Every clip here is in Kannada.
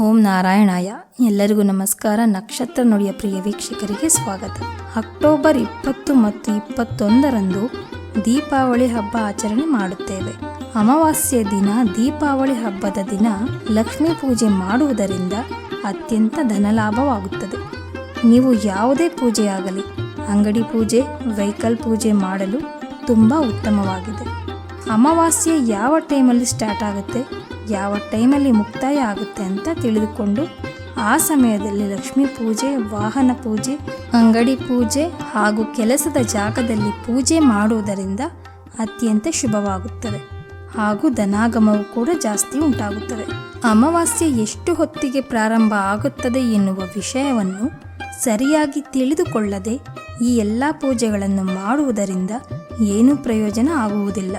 ಓಂ ನಾರಾಯಣಾಯ. ಎಲ್ಲರಿಗೂ ನಮಸ್ಕಾರ. ನಕ್ಷತ್ರ ನುಡಿಯ ಪ್ರಿಯ ವೀಕ್ಷಕರಿಗೆ ಸ್ವಾಗತ. ಅಕ್ಟೋಬರ್ ಇಪ್ಪತ್ತು ಮತ್ತು ಇಪ್ಪತ್ತೊಂದರಂದು ದೀಪಾವಳಿ ಹಬ್ಬ ಆಚರಣೆ ಮಾಡುತ್ತೇವೆ. ಅಮಾವಾಸ್ಯೆ ದಿನ, ದೀಪಾವಳಿ ಹಬ್ಬದ ದಿನ ಲಕ್ಷ್ಮೀ ಪೂಜೆ ಮಾಡುವುದರಿಂದ ಅತ್ಯಂತ ಧನಲಾಭವಾಗುತ್ತದೆ ನೀವು ಯಾವುದೇ ಪೂಜೆಯಾಗಲಿ, ಅಂಗಡಿ ಪೂಜೆ, ವೆಹಿಕಲ್ ಪೂಜೆ ಮಾಡಲು ತುಂಬ ಉತ್ತಮವಾಗಿದೆ. ಅಮಾವಾಸ್ಯೆ ಯಾವ ಟೈಮಲ್ಲಿ ಸ್ಟಾರ್ಟ್ ಆಗುತ್ತೆ? ಯಾವ ಟೈಮಲ್ಲಿ ಮುಕ್ತಾಯ ಆಗುತ್ತೆ ಅಂತ ತಿಳಿದುಕೊಂಡು ಆ ಸಮಯದಲ್ಲಿ ಲಕ್ಷ್ಮೀ ಪೂಜೆ, ವಾಹನ ಪೂಜೆ, ಅಂಗಡಿ ಪೂಜೆ ಹಾಗೂ ಕೆಲಸದ ಜಾಗದಲ್ಲಿ ಪೂಜೆ ಮಾಡುವುದರಿಂದ ಅತ್ಯಂತ ಶುಭವಾಗುತ್ತದೆ. ಹಾಗೂ ಧನಾಗಮವು ಕೂಡ ಜಾಸ್ತಿ ಉಂಟಾಗುತ್ತದೆ. ಅಮಾವಾಸ್ಯೆ ಎಷ್ಟು ಹೊತ್ತಿಗೆ ಪ್ರಾರಂಭ ಆಗುತ್ತದೆ ಎನ್ನುವ ವಿಷಯವನ್ನು ಸರಿಯಾಗಿ ತಿಳಿದುಕೊಳ್ಳದೆ ಈ ಎಲ್ಲ ಪೂಜೆಗಳನ್ನು ಮಾಡುವುದರಿಂದ ಏನೂ ಪ್ರಯೋಜನ ಆಗುವುದಿಲ್ಲ.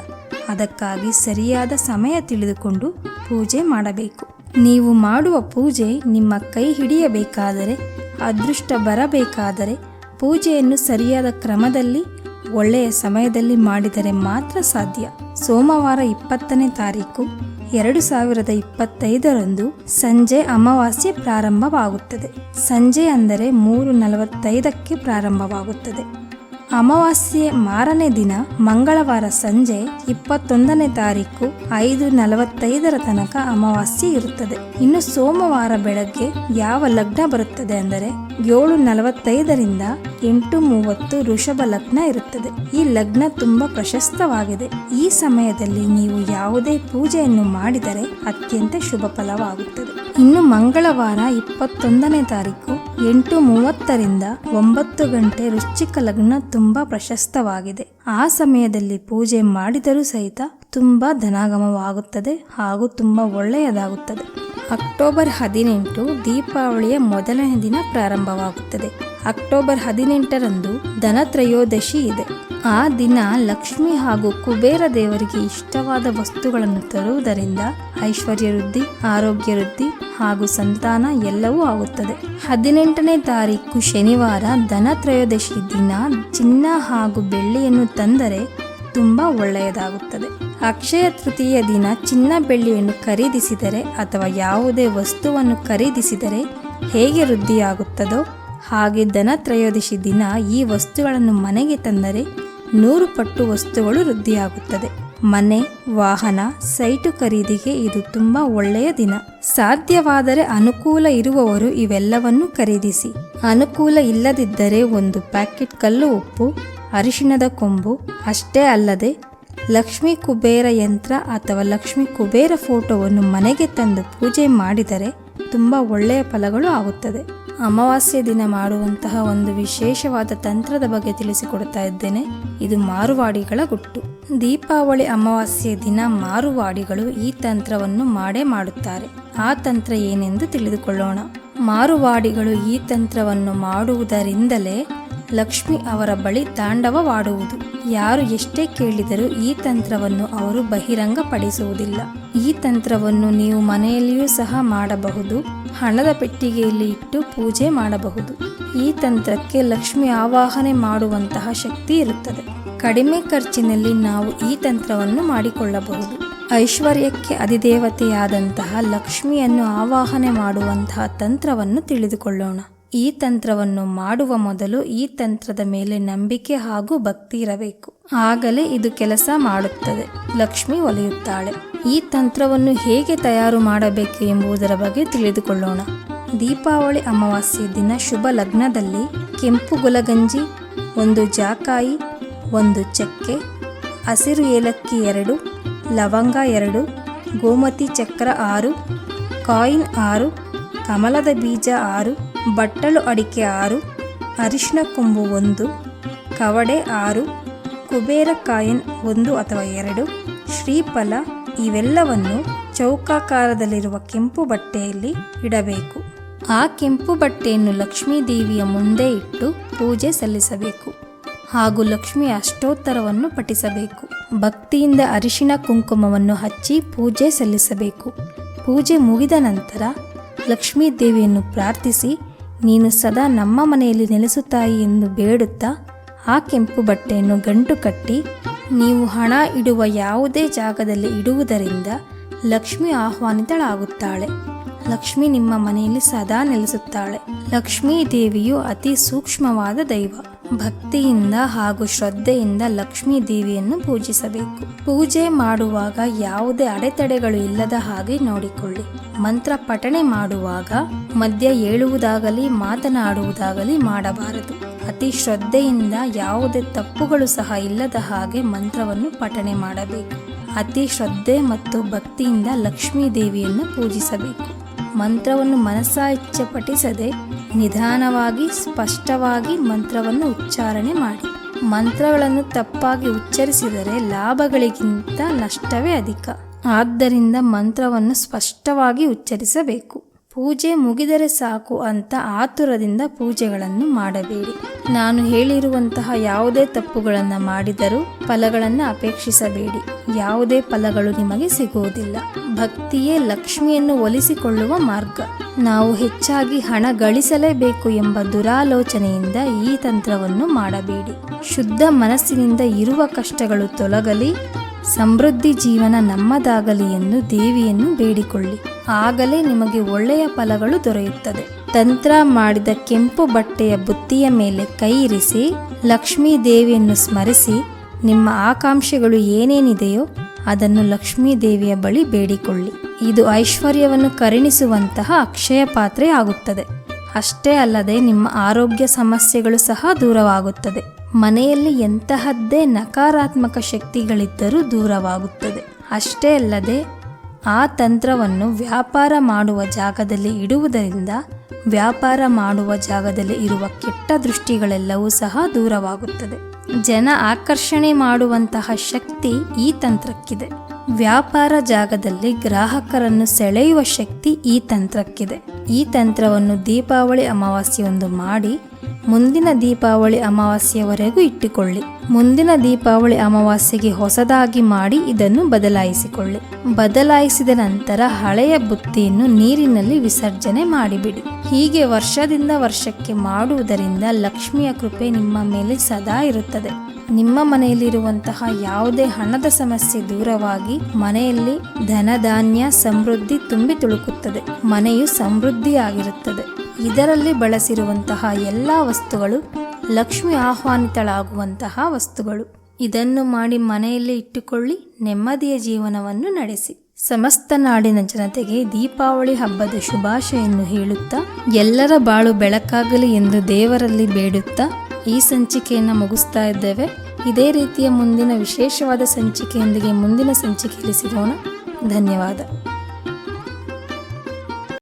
ಅದಕ್ಕಾಗಿ ಸರಿಯಾದ ಸಮಯ ತಿಳಿದುಕೊಂಡು ಪೂಜೆ ಮಾಡಬೇಕು. ನೀವು ಮಾಡುವ ಪೂಜೆ ನಿಮ್ಮ ಕೈ ಹಿಡಿಯಬೇಕಾದರೆ, ಅದೃಷ್ಟ ಬರಬೇಕಾದರೆ ಪೂಜೆಯನ್ನು ಸರಿಯಾದ ಕ್ರಮದಲ್ಲಿ, ಒಳ್ಳೆಯ ಸಮಯದಲ್ಲಿ ಮಾಡಿದರೆ ಮಾತ್ರ ಸಾಧ್ಯ. ಸೋಮವಾರ ಇಪ್ಪತ್ತನೇ ತಾರೀಕು, ಎರಡು ಸಾವಿರದ ಇಪ್ಪತ್ತೈದರಂದು ಸಂಜೆ ಅಮಾವಾಸ್ಯೆ ಪ್ರಾರಂಭವಾಗುತ್ತದೆ. ಸಂಜೆ ಅಂದರೆ ಮೂರು ನಲವತ್ತೈದಕ್ಕೆ ಪ್ರಾರಂಭವಾಗುತ್ತದೆ. ಅಮಾವಾಸ್ಯೆ ಮಾರನೇ ದಿನ ಮಂಗಳವಾರ ಸಂಜೆ ಇಪ್ಪತ್ತೊಂದನೇ ತಾರೀಕು ಐದು ನಲವತ್ತೈದರ ತನಕ ಅಮಾವಾಸ್ಯೆ ಇರುತ್ತದೆ. ಇನ್ನು ಸೋಮವಾರ ಬೆಳಗ್ಗೆ ಯಾವ ಲಗ್ನ ಬರುತ್ತದೆ ಅಂದರೆ ಏಳು ನಲವತ್ತೈದರಿಂದ ಎಂಟು ಮೂವತ್ತು ಋಷಭ ಲಗ್ನ ಇರುತ್ತದೆ. ಈ ಲಗ್ನ ತುಂಬಾ ಪ್ರಶಸ್ತವಾಗಿದೆ. ಈ ಸಮಯದಲ್ಲಿ ನೀವು ಯಾವುದೇ ಪೂಜೆಯನ್ನು ಮಾಡಿದರೆ ಅತ್ಯಂತ ಶುಭ ಫಲವಾಗುತ್ತದೆ. ಇನ್ನು ಮಂಗಳವಾರ ಇಪ್ಪತ್ತೊಂದನೇ ತಾರೀಕು ಎಂಟು ಮೂವತ್ತರಿಂದ ಒಂಬತ್ತು ಗಂಟೆ ವೃಶ್ಚಿಕ ಲಗ್ನ ತುಂಬಾ ಪ್ರಶಸ್ತವಾಗಿದೆ. ಆ ಸಮಯದಲ್ಲಿ ಪೂಜೆ ಮಾಡಿದರೂ ಸಹಿತ ತುಂಬಾ ಧನಾಗಮವಾಗುತ್ತದೆ ಹಾಗೂ ತುಂಬಾ ಒಳ್ಳೆಯದಾಗುತ್ತದೆ. ಅಕ್ಟೋಬರ್ ಹದಿನೆಂಟು ದೀಪಾವಳಿಯ ಮೊದಲನೇ ದಿನ ಪ್ರಾರಂಭವಾಗುತ್ತದೆ. ಅಕ್ಟೋಬರ್ ಹದಿನೆಂಟರಂದು ಧನತ್ರಯೋದಶಿ ಇದೆ. ಆ ದಿನ ಲಕ್ಷ್ಮಿ ಹಾಗೂ ಕುಬೇರ ದೇವರಿಗೆ ಇಷ್ಟವಾದ ವಸ್ತುಗಳನ್ನು ತರುವುದರಿಂದ ಐಶ್ವರ್ಯ ವೃದ್ಧಿ ಆರೋಗ್ಯ ವೃದ್ಧಿ ಹಾಗೂ ಸಂತಾನ ಎಲ್ಲವೂ ಆಗುತ್ತದೆ. ಹದಿನೆಂಟನೇ ತಾರೀಕು ಶನಿವಾರ ಧನತ್ರಯೋದಶಿ ದಿನ ಚಿನ್ನ ಹಾಗೂ ಬೆಳ್ಳಿಯನ್ನು ತಂದರೆ ತುಂಬ ಒಳ್ಳೆಯದಾಗುತ್ತದೆ. ಅಕ್ಷಯ ತೃತೀಯ ದಿನ ಚಿನ್ನ ಬೆಳ್ಳಿಯನ್ನು ಖರೀದಿಸಿದರೆ ಅಥವಾ ಯಾವುದೇ ವಸ್ತುವನ್ನು ಖರೀದಿಸಿದರೆ ಹೇಗೆ ವೃದ್ಧಿಯಾಗುತ್ತದೋ ಹಾಗೆ ಧನತ್ರಯೋದಶಿ ದಿನ ಈ ವಸ್ತುಗಳನ್ನು ಮನೆಗೆ ತಂದರೆ ನೂರು ಪಟ್ಟು ವಸ್ತುಗಳು ವೃದ್ಧಿಯಾಗುತ್ತದೆ. ಮನೆ, ವಾಹನ, ಸೈಟು ಖರೀದಿಗೆ ಇದು ತುಂಬ ಒಳ್ಳೆಯ ದಿನ. ಸಾಧ್ಯವಾದರೆ ಅನುಕೂಲ ಇರುವವರು ಇವೆಲ್ಲವನ್ನು ಖರೀದಿಸಿ. ಅನುಕೂಲ ಇಲ್ಲದಿದ್ದರೆ ಒಂದು ಪ್ಯಾಕೆಟ್ ಕಲ್ಲು ಉಪ್ಪು, ಅರಿಶಿಣದ ಕೊಂಬು, ಅಷ್ಟೇ ಅಲ್ಲದೆ ಲಕ್ಷ್ಮಿ ಕುಬೇರ ಯಂತ್ರ ಅಥವಾ ಲಕ್ಷ್ಮಿ ಕುಬೇರ ಫೋಟೋವನ್ನು ಮನೆಗೆ ತಂದು ಪೂಜೆ ಮಾಡಿದರೆ ತುಂಬ ಒಳ್ಳೆಯ ಫಲಗಳು ಆಗುತ್ತದೆ. ಅಮಾವಾಸ್ಯೆ ದಿನ ಮಾಡುವಂತಹ ಒಂದು ವಿಶೇಷವಾದ ತಂತ್ರದ ಬಗ್ಗೆ ತಿಳಿಸಿಕೊಡ್ತಾ ಇದ್ದೇನೆ. ಇದು ಮಾರುವಾಡಿಗಳ ಗುಟ್ಟು. ದೀಪಾವಳಿ ಅಮಾವಾಸ್ಯೆ ದಿನ ಮಾರುವಾಡಿಗಳು ಈ ತಂತ್ರವನ್ನು ಮಾಡೇ ಮಾಡುತ್ತಾರೆ. ಆ ತಂತ್ರ ಏನೆಂದು ತಿಳಿದುಕೊಳ್ಳೋಣ. ಮಾರುವಾಡಿಗಳು ಈ ತಂತ್ರವನ್ನು ಮಾಡುವುದರಿಂದಲೇ ಲಕ್ಷ್ಮಿ ಅವರ ಬಳಿ ತಾಂಡವವಾಡುವುದು. ಯಾರು ಎಷ್ಟೇ ಕೇಳಿದರೂ ಈ ತಂತ್ರವನ್ನು ಅವರು ಬಹಿರಂಗಪಡಿಸುವುದಿಲ್ಲ. ಈ ತಂತ್ರವನ್ನು ನೀವು ಮನೆಯಲ್ಲಿಯೂ ಸಹ ಮಾಡಬಹುದು, ಹಣದ ಪೆಟ್ಟಿಗೆಯಲ್ಲಿ ಇಟ್ಟು ಪೂಜೆ ಮಾಡಬಹುದು. ಈ ತಂತ್ರಕ್ಕೆ ಲಕ್ಷ್ಮಿ ಆವಾಹನೆ ಮಾಡುವಂತಹ ಶಕ್ತಿ ಇರುತ್ತದೆ. ಕಡಿಮೆ ಖರ್ಚಿನಲ್ಲಿ ನಾವು ಈ ತಂತ್ರವನ್ನು ಮಾಡಿಕೊಳ್ಳಬಹುದು. ಐಶ್ವರ್ಯಕ್ಕೆ ಅಧಿದೇವತೆಯಾದಂತಹ ಲಕ್ಷ್ಮಿಯನ್ನು ಆವಾಹನೆ ಮಾಡುವಂತಹ ತಂತ್ರವನ್ನು ತಿಳಿದುಕೊಳ್ಳೋಣ. ಈ ತಂತ್ರವನ್ನು ಮಾಡುವ ಮೊದಲು ಈ ತಂತ್ರದ ಮೇಲೆ ನಂಬಿಕೆ ಹಾಗೂ ಭಕ್ತಿ ಇರಬೇಕು. ಆಗಲೇ ಇದು ಕೆಲಸ ಮಾಡುತ್ತದೆ. ಲಕ್ಷ್ಮಿ ಒಲಿಯುತ್ತಾಳೆ. ಈ ತಂತ್ರವನ್ನು ಹೇಗೆ ತಯಾರು ಮಾಡಬೇಕು ಎಂಬುದರ ಬಗ್ಗೆ ತಿಳಿದುಕೊಳ್ಳೋಣ. ದೀಪಾವಳಿ ಅಮಾವಾಸ್ಯೆ ದಿನ ಶುಭ ಲಗ್ನದಲ್ಲಿ ಕೆಂಪು ಗುಲಗಂಜಿ, ಒಂದು ಜಾಕಾಯಿ, ಒಂದು ಚಕ್ಕೆ, ಹಸಿರು ಏಲಕ್ಕಿ ಎರಡು, ಲವಂಗ ಎರಡು, ಗೋಮತಿ ಚಕ್ರ ಆರು, ಕಾಯಿನ್ ಆರು, ಕಮಲದ ಬೀಜ ಆರು ಬಟ್ಟಲು ಅಡಿಕೆ ಆರು, ಅರಿಶಿನ ಕೊಂಬು ಒಂದು, ಕವಡೆ ಆರು, ಕುಬೇರ ಕಾಯಿನ್ ಒಂದು ಅಥವಾ ಎರಡು, ಶ್ರೀಫಲ ಇವೆಲ್ಲವನ್ನು ಚೌಕಾಕಾರದಲ್ಲಿರುವ ಕೆಂಪು ಬಟ್ಟೆಯಲ್ಲಿ ಇಡಬೇಕು. ಆ ಕೆಂಪು ಬಟ್ಟೆಯನ್ನು ಲಕ್ಷ್ಮೀ ದೇವಿಯ ಮುಂದೆ ಇಟ್ಟು ಪೂಜೆ ಸಲ್ಲಿಸಬೇಕು. ಹಾಗೂ ಲಕ್ಷ್ಮಿ ಅಷ್ಟೋತ್ತರವನ್ನು ಪಠಿಸಬೇಕು. ಭಕ್ತಿಯಿಂದ ಅರಿಶಿನ ಕುಂಕುಮವನ್ನು ಹಚ್ಚಿ ಪೂಜೆ ಸಲ್ಲಿಸಬೇಕು. ಪೂಜೆ ಮುಗಿದ ನಂತರ ಲಕ್ಷ್ಮೀ ದೇವಿಯನ್ನು ಪ್ರಾರ್ಥಿಸಿ ನೀನು ಸದಾ ನಮ್ಮ ಮನೆಯಲ್ಲಿ ನೆಲೆಸುತ್ತಾಯಿ ಎಂದು ಬೇಡುತ್ತಾ, ಆ ಕೆಂಪು ಬಟ್ಟೆಯನ್ನು ಗಂಟು ಕಟ್ಟಿ, ನೀವು ಹಣ ಇಡುವ ಯಾವುದೇ ಜಾಗದಲ್ಲಿ ಇಡುವುದರಿಂದ ಲಕ್ಷ್ಮಿ ಆಹ್ವಾನಿತಳಾಗುತ್ತಾಳೆ. ಲಕ್ಷ್ಮಿ ನಿಮ್ಮ ಮನೆಯಲ್ಲಿ ಸದಾ ನೆಲೆಸುತ್ತಾಳೆ. ಲಕ್ಷ್ಮೀ ದೇವಿಯು ಅತಿ ಸೂಕ್ಷ್ಮವಾದ ದೈವ. ಭಕ್ತಿಯಿಂದ ಹಾಗೂ ಶ್ರದ್ಧೆಯಿಂದ ಲಕ್ಷ್ಮೀ ದೇವಿಯನ್ನು ಪೂಜಿಸಬೇಕು. ಪೂಜೆ ಮಾಡುವಾಗ ಯಾವುದೇ ಅಡೆತಡೆಗಳು ಇಲ್ಲದ ಹಾಗೆ ನೋಡಿಕೊಳ್ಳಿ. ಮಂತ್ರ ಪಠಣೆ ಮಾಡುವಾಗ ಮಧ್ಯ ಏಳುವುದಾಗಲಿ ಮಾತನಾಡುವುದಾಗಲಿ ಮಾಡಬಾರದು. ಅತಿ ಶ್ರದ್ಧೆಯಿಂದ ಯಾವುದೇ ತಪ್ಪುಗಳು ಸಹ ಇಲ್ಲದ ಹಾಗೆ ಮಂತ್ರವನ್ನು ಪಠಣೆ ಮಾಡಬೇಕು. ಅತಿ ಶ್ರದ್ಧೆ ಮತ್ತು ಭಕ್ತಿಯಿಂದ ಲಕ್ಷ್ಮೀ ದೇವಿಯನ್ನು ಪೂಜಿಸಬೇಕು. ಮಂತ್ರವನ್ನು ಮನಸ್ಸಾ ಇಚ್ಛೆ ಪಠಿಸದೆ ನಿಧಾನವಾಗಿ, ಸ್ಪಷ್ಟವಾಗಿ ಮಂತ್ರವನ್ನು ಉಚ್ಚಾರಣೆ ಮಾಡಿ. ಮಂತ್ರಗಳನ್ನು ತಪ್ಪಾಗಿ ಉಚ್ಚರಿಸಿದರೆ ಲಾಭಗಳಿಗಿಂತ ನಷ್ಟವೇ ಅಧಿಕ. ಆದ್ದರಿಂದ ಮಂತ್ರವನ್ನು ಸ್ಪಷ್ಟವಾಗಿ ಉಚ್ಚರಿಸಬೇಕು. ಪೂಜೆ ಮುಗಿದರೆ ಸಾಕು ಅಂತ ಆತುರದಿಂದ ಪೂಜೆಗಳನ್ನು ಮಾಡಬೇಡಿ. ನಾನು ಹೇಳಿರುವಂತಹ ಯಾವುದೇ ತಪ್ಪುಗಳನ್ನು ಮಾಡಿದರೂ ಫಲಗಳನ್ನು ಅಪೇಕ್ಷಿಸಬೇಡಿ. ಯಾವುದೇ ಫಲಗಳು ನಿಮಗೆ ಸಿಗುವುದಿಲ್ಲ. ಭಕ್ತಿಯೇ ಲಕ್ಷ್ಮಿಯನ್ನು ಒಲಿಸಿಕೊಳ್ಳುವ ಮಾರ್ಗ. ನಾವು ಹೆಚ್ಚಾಗಿ ಹಣ ಗಳಿಸಲೇಬೇಕು ಎಂಬ ದುರಾಲೋಚನೆಯಿಂದ ಈ ತಂತ್ರವನ್ನು ಮಾಡಬೇಡಿ. ಶುದ್ಧ ಮನಸ್ಸಿನಿಂದ ಇರುವ ಕಷ್ಟಗಳು ತೊಲಗಲಿ. ಸಮೃದ್ಧಿ ಜೀವನ ನಮ್ಮದಾಗಲಿ ಎಂದು ದೇವಿಯನ್ನು ಬೇಡಿಕೊಳ್ಳಿ. ಆಗಲೇ ನಿಮಗೆ ಒಳ್ಳೆಯ ಫಲಗಳು ದೊರೆಯುತ್ತದೆ. ತಂತ್ರ ಮಾಡಿದ ಕೆಂಪು ಬಟ್ಟೆಯ ಬುತ್ತಿಯ ಮೇಲೆ ಕೈ ಇರಿಸಿ, ಲಕ್ಷ್ಮೀ ದೇವಿಯನ್ನು ಸ್ಮರಿಸಿ, ನಿಮ್ಮ ಆಕಾಂಕ್ಷೆಗಳು ಏನೇನಿದೆಯೋ ಅದನ್ನು ಲಕ್ಷ್ಮೀ ದೇವಿಯ ಬಳಿ ಬೇಡಿಕೊಳ್ಳಿ. ಇದು ಐಶ್ವರ್ಯವನ್ನು ಕರುಣಿಸುವಂತಹ ಅಕ್ಷಯ ಪಾತ್ರೆ ಆಗುತ್ತದೆ. ಅಷ್ಟೇ ಅಲ್ಲದೆ ನಿಮ್ಮ ಆರೋಗ್ಯ ಸಮಸ್ಯೆಗಳು ಸಹ ದೂರವಾಗುತ್ತದೆ. ಮನೆಯಲ್ಲಿ ಎಂತಹದ್ದೇ ನಕಾರಾತ್ಮಕ ಶಕ್ತಿಗಳಿದ್ದರೂ ದೂರವಾಗುತ್ತದೆ. ಅಷ್ಟೇ ಅಲ್ಲದೆ, ಆ ತಂತ್ರವನ್ನು ವ್ಯಾಪಾರ ಮಾಡುವ ಜಾಗದಲ್ಲಿ ಇಡುವುದರಿಂದ ವ್ಯಾಪಾರ ಮಾಡುವ ಜಾಗದಲ್ಲಿ ಇರುವ ಕೆಟ್ಟ ದೃಷ್ಟಿಗಳೆಲ್ಲವೂ ಸಹ ದೂರವಾಗುತ್ತದೆ. ಜನ ಆಕರ್ಷಣೆ ಮಾಡುವಂತಹ ಶಕ್ತಿ ಈ ತಂತ್ರಕ್ಕಿದೆ. ವ್ಯಾಪಾರ ಜಾಗದಲ್ಲಿ ಗ್ರಾಹಕರನ್ನು ಸೆಳೆಯುವ ಶಕ್ತಿ ಈ ತಂತ್ರಕ್ಕಿದೆ. ಈ ತಂತ್ರವನ್ನು ದೀಪಾವಳಿ ಅಮಾವಾಸ್ಯೆಯೊಂದು ಮಾಡಿ ಮುಂದಿನ ದೀಪಾವಳಿ ಅಮಾವಾಸ್ಯೆಯವರೆಗೂ ಇಟ್ಟುಕೊಳ್ಳಿ. ಮುಂದಿನ ದೀಪಾವಳಿ ಅಮಾವಾಸ್ಯೆಗೆ ಹೊಸದಾಗಿ ಮಾಡಿ ಇದನ್ನು ಬದಲಾಯಿಸಿಕೊಳ್ಳಿ. ಬದಲಾಯಿಸಿದ ನಂತರ ಹಳೆಯ ಬುತ್ತಿಯನ್ನು ನೀರಿನಲ್ಲಿ ವಿಸರ್ಜನೆ ಮಾಡಿಬಿಡಿ. ಹೀಗೆ ವರ್ಷದಿಂದ ವರ್ಷಕ್ಕೆ ಮಾಡುವುದರಿಂದ ಲಕ್ಷ್ಮಿಯ ಕೃಪೆ ನಿಮ್ಮ ಮೇಲೆ ಸದಾ ಇರುತ್ತದೆ. ನಿಮ್ಮ ಮನೆಯಲ್ಲಿರುವಂತಹ ಯಾವುದೇ ಹಣದ ಸಮಸ್ಯೆ ದೂರವಾಗಿ ಮನೆಯಲ್ಲಿ ಧನಧಾನ್ಯ ಸಮೃದ್ಧಿ ತುಂಬಿ ತುಳುಕುತ್ತದೆ. ಮನೆಯು ಸಮೃದ್ಧಿಯಾಗಿರುತ್ತದೆ. ಇದರಲ್ಲಿ ಬಳಸಿರುವಂತಹ ಎಲ್ಲ ವಸ್ತುಗಳು ಲಕ್ಷ್ಮಿ ಆಹ್ವಾನಿತಳಾಗುವಂತಹ ವಸ್ತುಗಳು. ಇದನ್ನು ಮಾಡಿ ಮನೆಯಲ್ಲಿ ಇಟ್ಟುಕೊಳ್ಳಿ, ನೆಮ್ಮದಿಯ ಜೀವನವನ್ನು ನಡೆಸಿ. ಸಮಸ್ತ ನಾಡಿನ ಜನತೆಗೆ ದೀಪಾವಳಿ ಹಬ್ಬದ ಶುಭಾಶಯನ್ನು ಹೇಳುತ್ತಾ, ಎಲ್ಲರ ಬಾಳು ಬೆಳಕಾಗಲಿ ಎಂದು ದೇವರಲ್ಲಿ ಬೇಡುತ್ತಾ, ಈ ಸಂಚಿಕೆಯನ್ನು ಮುಗಿಸ್ತಾ ಇದ್ದೇವೆ. ಇದೇ ರೀತಿಯ ಮುಂದಿನ ವಿಶೇಷವಾದ ಸಂಚಿಕೆಯೊಂದಿಗೆ ಮುಂದಿನ ಸಂಚಿಕೆಯಲ್ಲಿ ಸಿಗೋಣ. ಧನ್ಯವಾದ.